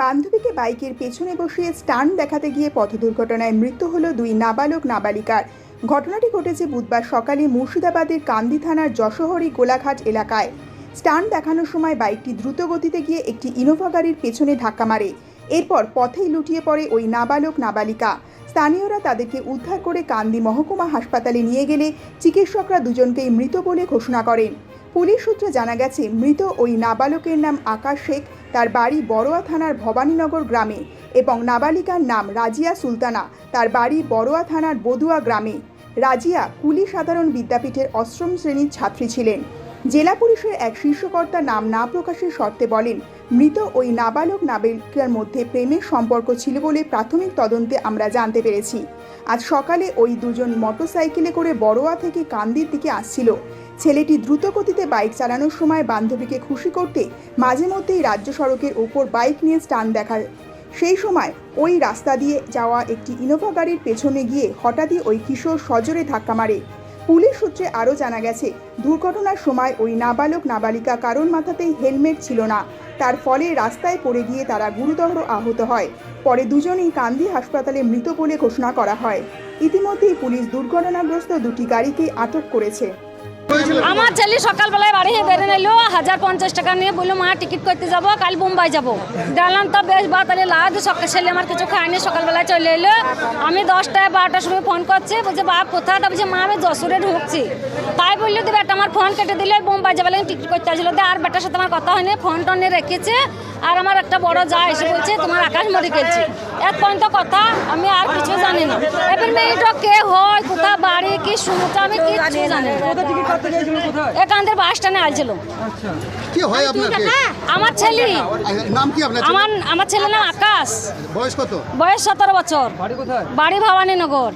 বান্ধবীকে বাইকের পেছনে বসিয়ে স্টান দেখাতে গিয়ে পথ দুর্ঘটনায় মৃত্যু হলো দুই নাবালক নাবালিকার। ঘটনাটি ঘটেছে বুধবার সকালে মুর্শিদাবাদের কান্দি থানার যশোহরি গোলাঘাট এলাকায়। স্টান দেখানোর সময় বাইকটি দ্রুত গতিতে গিয়ে একটি ইনোভা গাড়ির পেছনে ধাক্কা মারে। এরপর পথেই লুটিয়ে পড়ে ওই নাবালক নাবালিকা। স্থানীয়রা তাদেরকে উদ্ধার করে কান্দি মহকুমা হাসপাতালে নিয়ে গেলে চিকিৎসকরা দুজনকেই মৃত বলে ঘোষণা করেন। পুলিশ সূত্রে জানা গেছে, মৃত ওই নাবালকের নাম আকাশ শেখ তার বাড়ি বড়োয়া থানার ভবানীনগর গ্রামে এবং নাবালিকার নাম রাজিয়া সুলতানা। তার বাড়ি বড়োয়া থানার বদুয়া গ্রামে। রাজিয়া কুলি সাধারণ বিদ্যাপীঠের অষ্টম শ্রেণির ছাত্রী ছিলেন। জেলা পুলিশের এক শীর্ষকর্তা নাম না প্রকাশের শর্তে বলেন, মৃত ওই নাবালক নাবালিকার মধ্যে প্রেমের সম্পর্ক ছিল বলে প্রাথমিক তদন্তে আমরা জানতে পেরেছি। আজ সকালে ওই দুজন মোটরসাইকেলে করে বড়োয়া থেকে কান্দির দিকে আসছিল। ছেলেটি দ্রুত গতিতে বাইক চালানোর সময় বান্ধবীকে খুশি করতে মাঝে মধ্যেই রাজ্য সড়কের ওপর বাইক নিয়ে স্টান দেখায়। সেই সময় ওই রাস্তা দিয়ে যাওয়া একটি ইনোভা গাড়ির পেছনে গিয়ে হঠাৎই ওই কিশোর সজোরে ধাক্কা মারে। পুলিশ সূত্রে আরও জানা গেছে, দুর্ঘটনার সময় ওই নাবালক নাবালিকা কারণ মাথাতেই হেলমেট ছিল না। তার ফলে রাস্তায় পড়ে গিয়ে তারা গুরুতর আহত হয়। পরে দুজনেই কান্দি হাসপাতালে মৃত বলে ঘোষণা করা হয়। ইতিমধ্যেই পুলিশ দুর্ঘটনাগ্রস্ত দুটি গাড়িকে আটক করেছে। আমার ছেলে সকালবেলায় বাড়ি হয়ে নিলো, হাজার পঞ্চাশ টাকা নিয়ে বলল, মা, টিকিট করতে যাব, কাল মুম্বাই যাব। গেলাম, তো বেশ বা, তাহলে লাদ সকাল ছেলে আমার কিছু খায়নি, সকালবেলায় চলে এলো। আমি দশটায় বারোটার সময় ফোন করছি, বলছে, বাপ, কোথায়? তা বলছে, মা, আমি যশোরে ঢুকছি। তাই বলল তো বেটা, আমার ফোন কেটে দিলে, মুম্বাই যাবে টিকিট করতে আসলো। আর বেটার সাথে আমার কথা হয়নি ফোন টনে রেখেছে। আর আমার একটা বড় যা এসে বলছে তোমার আকাশ মরে গেছে। এক পর্যন্ত কথা আমি আর কিছু জানি না। এবার মেয়েটা কে হয় কোথা বাড়ি কি শুনতে আমি কিচ্ছু জানি না। কোথা থেকে কাটতে গিয়েছিল কোথায়? এখানদের বাস স্ট্যান্ডে আসছিল আচ্ছা। কি হয় আপনার আমার ছেলে। নাম কি আপনার আমার আমার ছেলের নাম আকাশ। বয়স কত? বয়স সতেরো বছর। বাড়ি কোথায়? বাড়ি ভবানীনগর।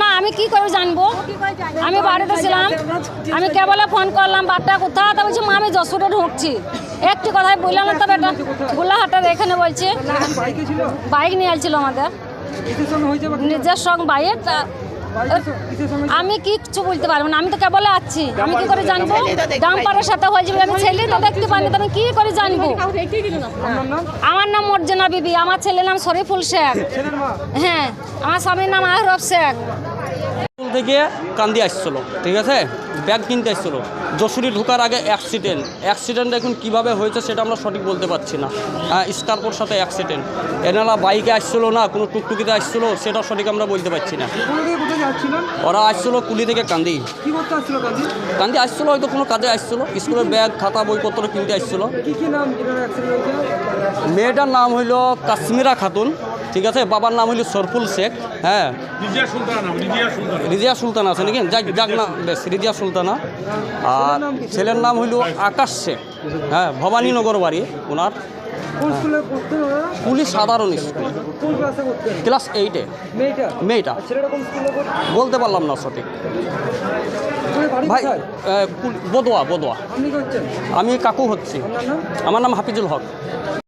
না আমি কি করে জানব? আমি বাড়িতে ছিলাম আমি কেবলে ফোন করলাম বাচ্চা কোথাও তা বলছি মা আমি যশোরে ঢুকছি। একটি কথাই বললাম না তো বেটা। গোলাহাটের এখানে বলছি। বাইক নিয়ে আসছিল আমাদের। নিজের সঙ্গে বাইক আমি কিচ্ছু বলতে পারব না, আমি তো কেবল আছি। আমি কি করে জানব? ডাম্পারের সাথে হয়ে যাবে আমি ছেলে তো দেখতে তো আমি কি করে জানব? আমার নাম মর্জনা বিবি, আমার ছেলের নাম শরীফুল শেখ। হ্যাঁ আমার স্বামীর নাম আহরফ শেখ। থেকে কান্দি আসছিল, ঠিক আছে? ব্যাগ কিনতে আসছিল। যশোরে ঢোকার আগে অ্যাক্সিডেন্ট অ্যাক্সিডেন্ট এখন কীভাবে হয়েছে সেটা আমরা সঠিক বলতে পারছি না। হ্যাঁ স্কার্পোর সাথে অ্যাক্সিডেন্ট এনারা বাইকে আসছিল না, কোনো টুকটুকিতে আসছিল সেটা সঠিক আমরা বলতে পারছি না। ওরা আসছিল কুলি থেকে কান্দি। কান্দি? আসছিল হয়তো কোনো কাজে আসছিল। স্কুলের ব্যাগ খাতা বইপত্র কিনতে আসছিল। মেয়েটার নাম হইল কাশ্মীরা খাতুন ঠিক আছে? বাবার নাম হইল সরফুল শেখ হ্যাঁ। রিজিয়া সুলতানা রিজিয়া সুলতানা। আছে নাকি? যাক যাক না বেশ রিজিয়া সুলতানা। আর ছেলের নাম হইল আকাশ শেখ হ্যাঁ ভবানীনগর বাড়ি ওনার। পুলিশ সাধারণ স্কুল। ক্লাসে এইটে মেয়েটা? বলতে পারলাম না সঠিক। ভাই বদোয়া বদোয়া। আমি কাকু হচ্ছি। আমার নাম হাফিজুল হক।